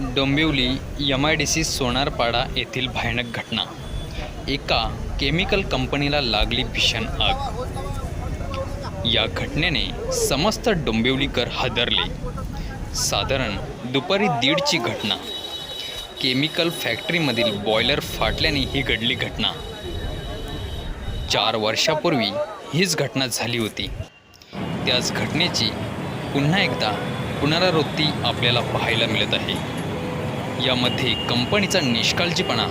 Dombivli M I D C Sonarpada येथील भयानक घटना. एका केमिकल कंपनीला लागली भीषण आग. या घटनेने समस्त डोंबिवलीकर हादरले. साधारण दुपारी दीडची घटना. केमिकल फॅक्टरीमधील बॉयलर फाटल्याने ही घडली घटना. चार वर्षापूर्वी हीच घटना झाली होती. त्याच घटनेची पुन्हा एकदा पुनरावृत्ती आपल्याला पाहायला मिळत आहे. यामध्ये कंपनीचा निष्काळजीपणा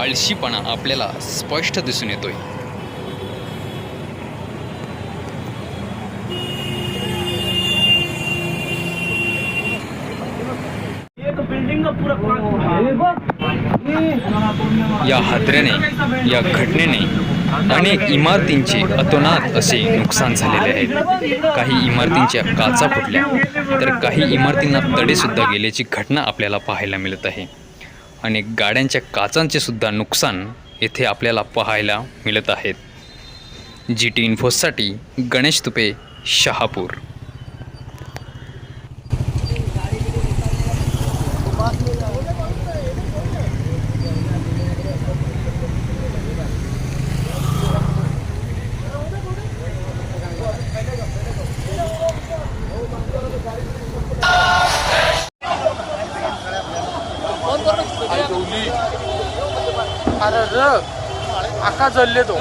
आळशीपणा आपल्याला स्पष्ट दिसून येतोय. बिल्डिंग या हादऱ्याने या घटनेने अनेक इमारतींचे अतोनात असे नुकसान झालेले आहेत काही इमारतींच्या काचा फुटल्या तर काही इमारतींना तडेसुद्धा गेल्याची घटना आपल्याला पाहायला मिळत आहे. अनेक गाड्यांच्या काचांचे सुद्धा नुकसान येथे आपल्याला पाहायला मिळत आहेत. जी टी इन्फोसाठी गणेश तुपे शहापूर. अरे र आका जल्ले तो.